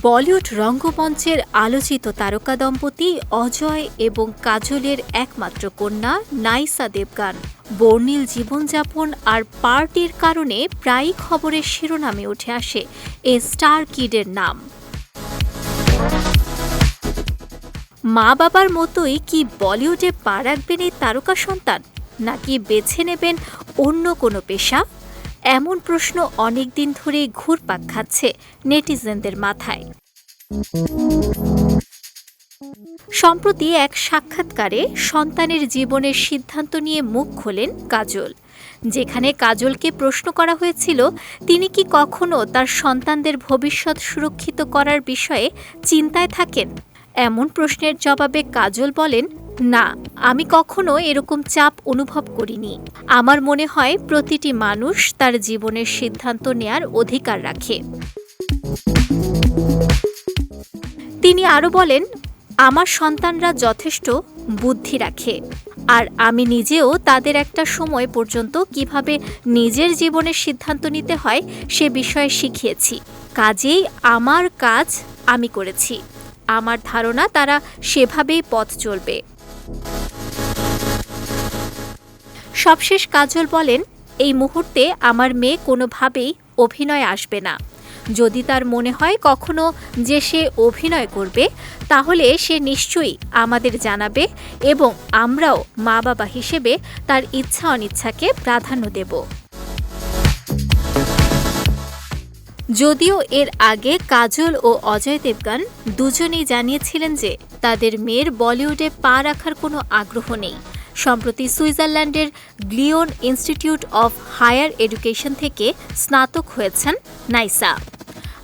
বলিউড রঙ্গমঞ্চের আলোচিত তারকা দম্পতি অজয় এবং কাজলের একমাত্র কন্যা নাইসা দেবগান। বর্ণিল জীবনযাপন আর পার্টির কারণে প্রায়ই খবরের শিরোনামে উঠে আসে এ স্টার কিডের নাম। মা বাবার মতোই কি বলিউডে পা রাখবেন এই তারকা সন্তান? নাকি বেছে নেবেন অন্য কোনো পেশা? এমন প্রশ্ন অনেকদিন ধরেই ঘুরপাক খাচ্ছে নেটিজেনদের মাথায়। সম্প্রতি এক সাক্ষাৎকারে সন্তানের জীবনের সিদ্ধান্ত নিয়ে মুখ খোলেন কাজল। যেখানে কাজলকে প্রশ্ন করা হয়েছিল, তিনি কি কখনো তার সন্তানদের ভবিষ্যৎ সুরক্ষিত করার বিষয়ে চিন্তায় থাকেন? এমন প্রশ্নের জবাবে কাজল বলেন না, আমি কখনো এরকম চাপ অনুভব করিনি। আমার মনে হয় প্রতিটি মানুষ তার জীবনের সিদ্ধান্ত নেয়ার অধিকার রাখে। তিনি আরও বলেন, আমার সন্তানরা যথেষ্ট বুদ্ধি রাখে, আর আমি নিজেও তাদের একটা সময় পর্যন্ত কীভাবে নিজের জীবনের সিদ্ধান্ত নিতে হয় সে বিষয়ে শিখিয়েছি। কাজেই আমার কাজ আমি করেছি। আমার ধারণা তারা সেভাবেই পথ চলবে। সবশেষ কাজল বলেন, এই মুহূর্তে আমার মেয়ে কোনোভাবেই অভিনয় আসবে না। যদি তার মনে হয় কখনো যে সে অভিনয় করবে, তাহলে সে নিশ্চয়ই আমাদের জানাবে এবং আমরাও মা বাবা হিসেবে তার ইচ্ছা অনিচ্ছাকে প্রাধান্য দেব। যদিও এর আগে কাজল ও অজয় দেবগান দুজনেই জানিয়েছিলেন যে তাদের মেয়ের বলিউডে পা রাখার কোনো আগ্রহ নেই। সম্প্রতি সুইজারল্যান্ডের Glion institute of higher education থেকে স্নাতক হয়েছেন নাইসা।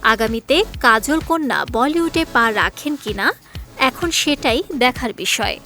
আগামীতে কাজল কন্যা বলিউডে পা রাখেন কিনা, এখন সেটাই দেখার বিষয়।